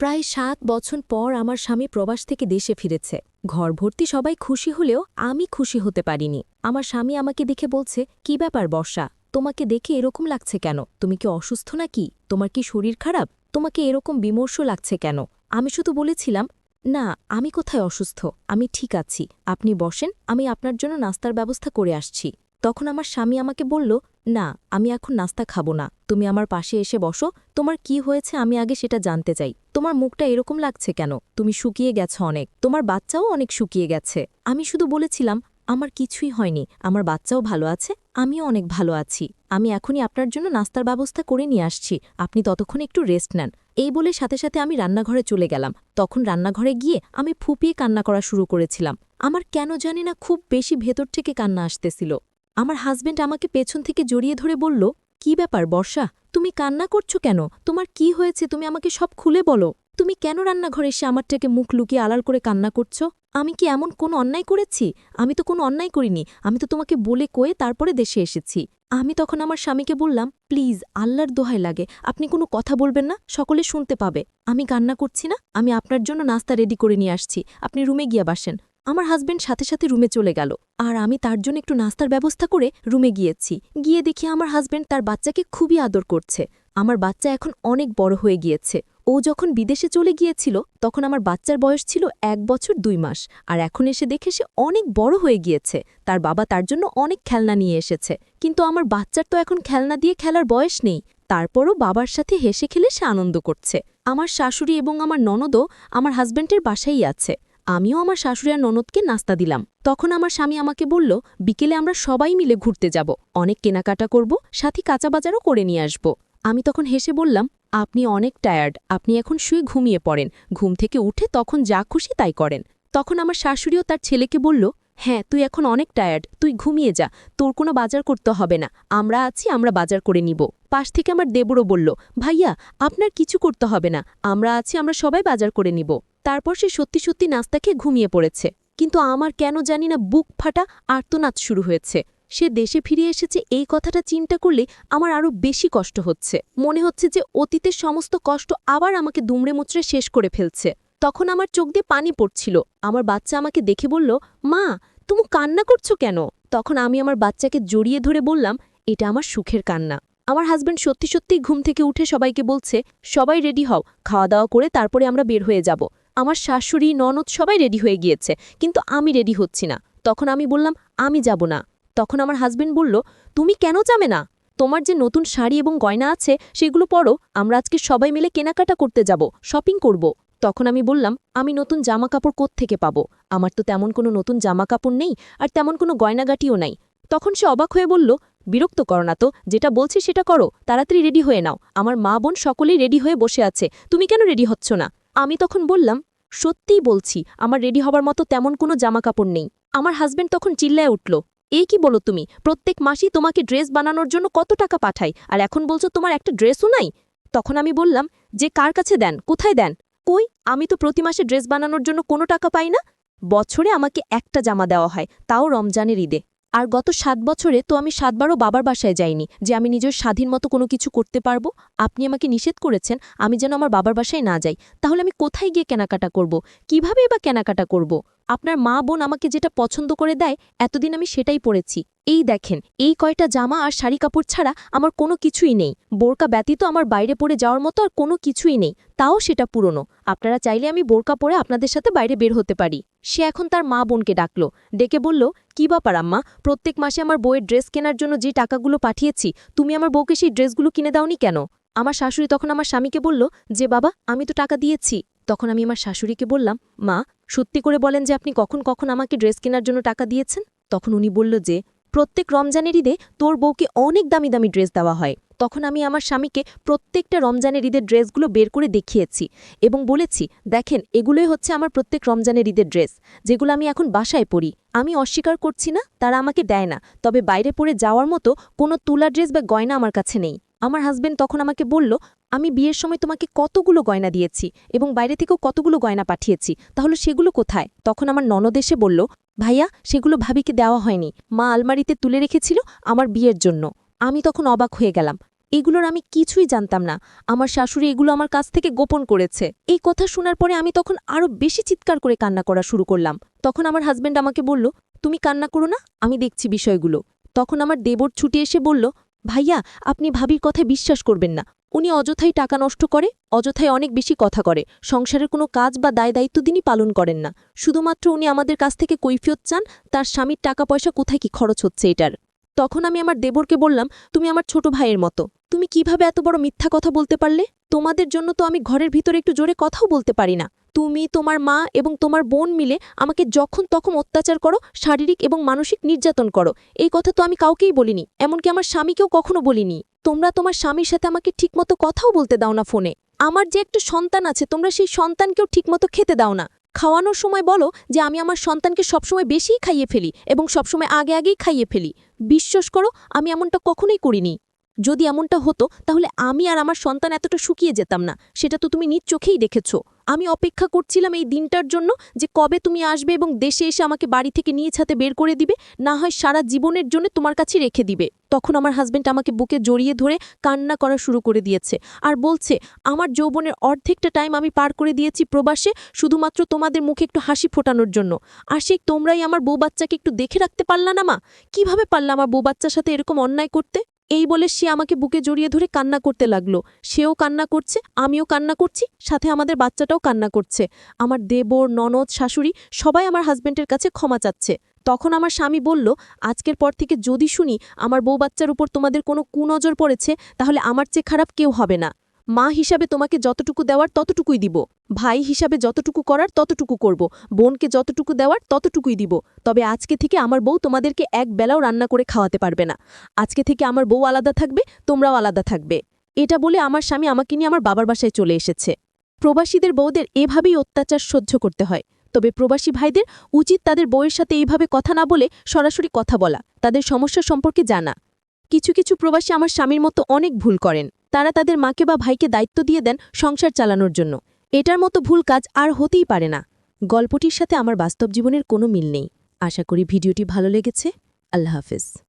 প্রায় সাত বছর পর আমার স্বামী প্রবাস থেকে দেশে ফিরেছে। ঘর ভর্তি সবাই খুশি হলেও আমি খুশি হতে পারিনি। আমার স্বামী আমাকে দেখে বলছে, কি ব্যাপার বর্ষা? তোমাকে দেখে এরকম লাগছে কেন? তুমি কি অসুস্থ নাকি? তোমার কি শরীর খারাপ? তোমাকে এরকম বিমর্ষ লাগছে কেন? আমি শুধু বলেছিলাম, না, আমি কোথায় অসুস্থ? আমি ঠিক আছি। আপনি বসেন, আমি আপনার জন্য নাস্তার ব্যবস্থা করে আসছি। তখন আমার স্বামী আমাকে বলল না, আমি এখন নাস্তা খাব না। তুমি আমার পাশে এসে বসো। তোমার কি হয়েছে আমি আগে সেটা জানতে চাই। তোমার মুখটা এরকম লাগছে কেন? তুমি শুকিয়ে গেছো অনেক। তোমার বাচ্চাও অনেক শুকিয়ে গেছে। আমি শুধু বলেছিলাম, আমার কিছুই হয়নি। আমার বাচ্চাও ভালো আছে, আমিও অনেক ভালো আছি। আমি এখনই আপনার জন্য নাস্তার ব্যবস্থা করে নিয়ে আসছি। আপনি ততক্ষণ একটু রেস্ট নেন। এই বলে সাথে সাথে আমি রান্নাঘরে চলে গেলাম। তখন রান্নাঘরে গিয়ে আমি ফুপিয়ে কান্না করা শুরু করেছিলাম। আমার কেন জানি না খুব বেশি ভেতর থেকে কান্না আসতেছিল। আমার হাজবেন্ড আমাকে পেছন থেকে জড়িয়ে ধরে বলল, কি ব্যাপার বর্ষা? তুমি কান্না করছ কেন? তোমার কি হয়েছে? তুমি আমাকে সব খুলে বলো। তুমি কেন রান্নাঘরে এসে আমারটাকে মুখ লুকিয়ে আড়াল করে কান্না করছ? আমি কি এমন কোনো অন্যায় করেছি? আমি তো কোনো অন্যায় করিনি। আমি তো তোমাকে বলে কয়ে তারপরে দেশে এসেছি। আমি তখন আমার স্বামীকে বললাম, প্লিজ, আল্লাহর দোহাই লাগে। আপনি কোনো কথা বলবেন না, সকলে শুনতে পাবে। আমি কান্না করছি না, আমি আপনার জন্য নাস্তা রেডি করে নিয়ে আসছি। আপনি রুমে গিয়া বাসেন। আমার হাজব্যান্ড সাথে সাথে রুমে চলে গেল, আর আমি তার জন্য একটু নাস্তার ব্যবস্থা করে রুমে গিয়েছি। গিয়ে দেখি আমার হাজব্যান্ড তার বাচ্চাকে খুবই আদর করছে। আমার বাচ্চা এখন অনেক বড় হয়ে গিয়েছে। ও যখন বিদেশে চলে গিয়েছিল, তখন আমার বাচ্চার বয়স ছিল এক বছর দুই মাস, আর এখন এসে দেখে সে অনেক বড় হয়ে গিয়েছে। তার বাবা তার জন্য অনেক খেলনা নিয়ে এসেছে। কিন্তু আমার বাচ্চার তো এখন খেলনা দিয়ে খেলার বয়স নেই। তারপরও বাবার সাথে হেসে খেলে সে আনন্দ করছে। আমার শাশুড়ি এবং আমার ননদও আমার হাজবেন্ডের বাসাই আছে। আমিও আমার শাশুড়ি আর ননদকে নাস্তা দিলাম। তখন আমার স্বামী আমাকে বলল, বিকেলে আমরা সবাই মিলে ঘুরতে যাব। অনেক কেনাকাটা করব, সাথী কাঁচা বাজারও করে নিয়ে আসব। আমি তখন হেসে বললাম, আপনি অনেক টায়ার্ড। আপনি এখন শুয়ে ঘুমিয়ে পড়েন। ঘুম থেকে উঠে তখন যা খুশি তাই করেন। তখন আমার শাশুড়িও তার ছেলেকে বলল হ্যাঁ তুই এখন অনেক টায়ার্ড। তুই ঘুমিয়ে যা। তোর কোনো বাজার করতে হবে না। আমরা আছি, আমরা বাজার করে নিব। পাশ থেকে আমার দেবরও বলল, ভাইয়া, আপনার কিছু করতে হবে না। আমরা আছি, আমরা সবাই বাজার করে নিব। তারপর সে সত্যি সত্যি নাস্তা খেয়ে ঘুমিয়ে পড়েছে। কিন্তু আমার কেন জানি না বুক ফাটা আর্তনাদ শুরু হয়েছে। সে দেশে ফিরে এসেছে, এই কথাটা চিন্তা করলে আমার আরও বেশি কষ্ট হচ্ছে। মনে হচ্ছে যে অতীতের সমস্ত কষ্ট আবার আমাকে দুমড়ে মুচড়ে শেষ করে ফেলছে। তখন আমার চোখ দিয়ে পানি পড়ছিল। আমার বাচ্চা আমাকে দেখে বলল, মা, তুমি কান্না করছ কেন? তখন আমি আমার বাচ্চাকে জড়িয়ে ধরে বললাম, এটা আমার সুখের কান্না। আমার হাজব্যান্ড সত্যি সত্যি ঘুম থেকে উঠে সবাইকে বলছে, সবাই রেডি হও, খাওয়া দাওয়া করে তারপরে আমরা বের হয়ে যাব। আমার শাশুড়ি, ননদ সবাই রেডি হয়ে গিয়েছে, কিন্তু আমি রেডি হচ্ছি না। তখন আমি বললাম, আমি যাব না। তখন আমার হাজবেন্ড বলল, তুমি কেন যাবে না? তোমার যে নতুন শাড়ি এবং গয়না আছে, সেগুলো পরো। আমরা আজকে সবাই মিলে কেনাকাটা করতে যাব শপিং করব। তখন আমি বললাম, আমি নতুন জামা কাপড় থেকে পাবো? আমার তো তেমন কোনো নতুন জামা কাপড় নেই, আর তেমন কোনো গয়নাগাটিও নাই। তখন সে অবাক হয়ে বলল, বিরক্ত করো না তো, যেটা বলছি সেটা করো। তাড়াতাড়ি রেডি হয়ে নাও। আমার মা বোন সকলেই রেডি হয়ে বসে আছে। তুমি কেন রেডি হচ্ছ না? আমি তখন বললাম সত্যিই বলছি, আমার রেডি হবার মতো তেমন কোনো জামা কাপড় নেই। আমার হাজব্যান্ড তখন চিল্লায় উঠল, এই কি বলো তুমি? প্রত্যেক মাসই তোমাকে ড্রেস বানানোর জন্য কত টাকা পাঠাই আর এখন বলছো তোমার একটা ড্রেসও নাই? তখন আমি বললাম, যে কার কাছে দেন? কোথায় দেন? কই? আমি তো প্রতি মাসে ড্রেস বানানোর জন্য কোনো টাকা পাই না। বছরে আমাকে একটা জামা দেওয়া হয়, তাও রমজানের ঈদে। আর গত সাত বছরে তো আমি সাতবারও বাবার বাসায় যাইনি যে আমি নিজের স্বাধীন মতো কোনো কিছু করতে পারব। আপনি আমাকে নিষেধ করেছেন আমি যেন আমার বাবার বাসায় না যাই। তাহলে আমি কোথায় গিয়ে কেনাকাটা করব? কীভাবে বা কেনাকাটা করব? আপনার মা বোন আমাকে যেটা পছন্দ করে দেয়, এতদিন আমি সেটাই পড়েছি এই দেখেন, এই কয়টা জামা আর শাড়ি কাপড় ছাড়া আমার কোনো কিছুই নেই। বোরকা ব্যতীত আমার বাইরে পড়ে যাওয়ার মতো আর কোনো কিছুই নেই। তাও সেটা পুরনো। আপনারা চাইলে আমি বোরকা পরে আপনাদের সাথে বাইরে বের হতে পারি। সে এখন তার মা বোনকে ডাকল। ডেকে বলল, কি ব্যাপার আম্মা? প্রত্যেক মাসে আমার বইয়ের ড্রেস কেনার জন্য যে টাকাগুলো পাঠিয়েছি, তুমি আমার বউকে সেই ড্রেসগুলো কিনে দাওনি কেন? আমার শাশুড়ি তখন আমার স্বামীকে বলল, যে বাবা, আমি তো টাকা দিয়েছি। তখন আমি আমার শাশুড়িকে বললাম, মা, সত্যি করে বলেন যে আপনি কখন কখন আমাকে ড্রেস কেনার জন্য টাকা দিয়েছেন? তখন উনি বলল যে, প্রত্যেক রমজানের ঈদে তোর বউকে অনেক দামি দামি ড্রেস দেওয়া হয়। তখন আমি আমার স্বামীকে প্রত্যেকটা রমজানের ঈদের ড্রেসগুলো বের করে দেখিয়েছি এবং বলেছি, দেখেন, এগুলোই হচ্ছে আমার প্রত্যেক রমজানের ঈদের ড্রেস, যেগুলো আমি এখন বাসায় পরি। আমি অস্বীকার করছি না, তারা আমাকে দেয় না। তবে বাইরে পরে যাওয়ার মতো কোনো তুলা ড্রেস বা গয়না আমার কাছে নেই। আমার হাজবেন্ড তখন আমাকে বলল, আমি বিয়ের সময় তোমাকে কতগুলো গয়না দিয়েছি এবং বাইরে থেকেও কতগুলো গয়না পাঠিয়েছি, তাহলে সেগুলো কোথায়? তখন আমার ননদ এসে বলল, ভাইয়া, সেগুলো ভাবিকে দেওয়া হয়নি। মা আলমারিতে তুলে রেখেছিল আমার বিয়ের জন্য। আমি তখন অবাক হয়ে গেলাম, এগুলোর আমি কিছুই জানতাম না। আমার শাশুড়ি এগুলো আমার কাছ থেকে গোপন করেছে। এই কথা শোনার পরে আমি তখন আরও বেশি চিৎকার করে কান্না করা শুরু করলাম। তখন আমার হাজব্যান্ড আমাকে বলল, তুমি কান্না করো না, আমি দেখছি বিষয়গুলো। তখন আমার দেবর ছুটে এসে বলল ভাইয়া, আপনি ভাবির কথায় বিশ্বাস করবেন না। উনি অযথাই টাকা নষ্ট করে, অযথাই অনেক বেশি কথা করে। সংসারের কোনো কাজ বা দায় দায়িত্ব তিনি পালন করেন না। শুধুমাত্র উনি আমাদের কাছ থেকে কৈফিয়ত চান, তার স্বামীর টাকা পয়সা কোথায় কি খরচ হচ্ছে এটার। তখন আমি আমার দেবরকে বললাম, তুমি আমার ছোট ভাইয়ের মতো। তুমি কীভাবে এত বড় মিথ্যা কথা বলতে পারলে? তোমাদের জন্য তো আমি ঘরের ভিতরে একটু জোরে কথাও বলতে পারি না। তুমি, তোমার মা এবং তোমার বোন মিলে আমাকে যখন তখন অত্যাচার করো, শারীরিক এবং মানসিক নির্যাতন করো। এই কথা তো আমি কাউকেই বলিনি, এমনকি আমার স্বামীকেও কখনো বলিনি। তোমরা তোমার স্বামীর সাথে আমাকে ঠিকমতো কথাও বলতে দাও না ফোনে। আমার যে একটা সন্তান আছে, তোমরা সেই সন্তানকেও ঠিকমতো খেতে দাও না। খাওয়ানোর সময় বলো যে, আমি আমার সন্তানকে সবসময় বেশিই খাইয়ে ফেলি এবং সবসময় আগে আগেই খাইয়ে ফেলি। বিশ্বাস করো, আমি এমনটা কখনোই করিনি। যদি এমনটা হতো, তাহলে আমি আর আমার সন্তান এতটা শুকিয়ে যেতাম না। সেটা তো তুমি নিজ চোখেই দেখেছ। আমি অপেক্ষা করছিলাম এই দিনটার জন্য যে কবে তুমি আসবে এবং দেশে এসে আমাকে বাড়ি থেকে নিয়ে ছাতে বের করে দিবে, না হয় সারা জীবনের জন্য তোমার কাছে রেখে দিবে। তখন আমার হাজব্যান্ড আমাকে বুকে জড়িয়ে ধরে কান্না করা শুরু করে দিয়েছে আর বলছে, আমার যৌবনের অর্ধেকটা টাইম আমি পার করে দিয়েছি প্রবাসে, শুধুমাত্র তোমাদের মুখে একটু হাসি ফোটানোর জন্য। আর সেই তোমরাই আমার বউ বাচ্চাকে একটু দেখে রাখতে পারলা না মা? কীভাবে পারলা আমার বউ বাচ্চার সাথে এরকম অন্যায় করতে? এই বলে সে আমাকে বুকে জড়িয়ে ধরে কান্না করতে লাগল। সেও কান্না করছে, আমিও কান্না করছি, সাথে আমাদের বাচ্চাটাও কান্না করছে। আমার দেবর, ননদ, শাশুড়ি সবাই আমার হাজব্যান্ডের কাছে ক্ষমা চাচ্ছে। তখন আমার স্বামী বলল, আজকের পর থেকে যদি শুনি আমার বউ বাচ্চার উপর তোমাদের কোনো কুনজর পড়েছে, তাহলে আমার চেয়ে খারাপ কেউ হবে না। মা হিসাবে তোমাকে যতটুকু দেওয়ার ততটুকুই দিব। ভাই হিসাবে যতটুকু করার ততটুকু করব। বোনকে যতটুকু দেওয়ার ততটুকুই দিব। তবে আজকে থেকে আমার বউ তোমাদেরকে এক বেলাও রান্না করে খাওয়াতে পারবে না। আজকে থেকে আমার বউ আলাদা থাকবে, তোমরাও আলাদা থাকবে। এটা বলে আমার স্বামী আমাকে নিয়ে আমার বাবার বাসায় চলে এসেছে। প্রবাসীদের বউদের এভাবেই অত্যাচার সহ্য করতে হয়। তবে প্রবাসী ভাইদের উচিত তাদের বউয়ের সাথে এইভাবে কথা না বলে সরাসরি কথা বলা, তাদের সমস্যা সম্পর্কে জানা। কিছু কিছু প্রবাসী আমার স্বামীর মতো অনেক ভুল করেন। তারা তাদের মাকে বা ভাইকে দায়িত্ব দিয়ে দেন সংসার চালানোর জন্য। এটার মতো ভুল কাজ আর হতেই পারে না। গল্পটির সাথে আমার বাস্তব জীবনের কোনো মিল নেই। আশা করি ভিডিওটি ভালো লেগেছে। আল্লাহ হাফেজ।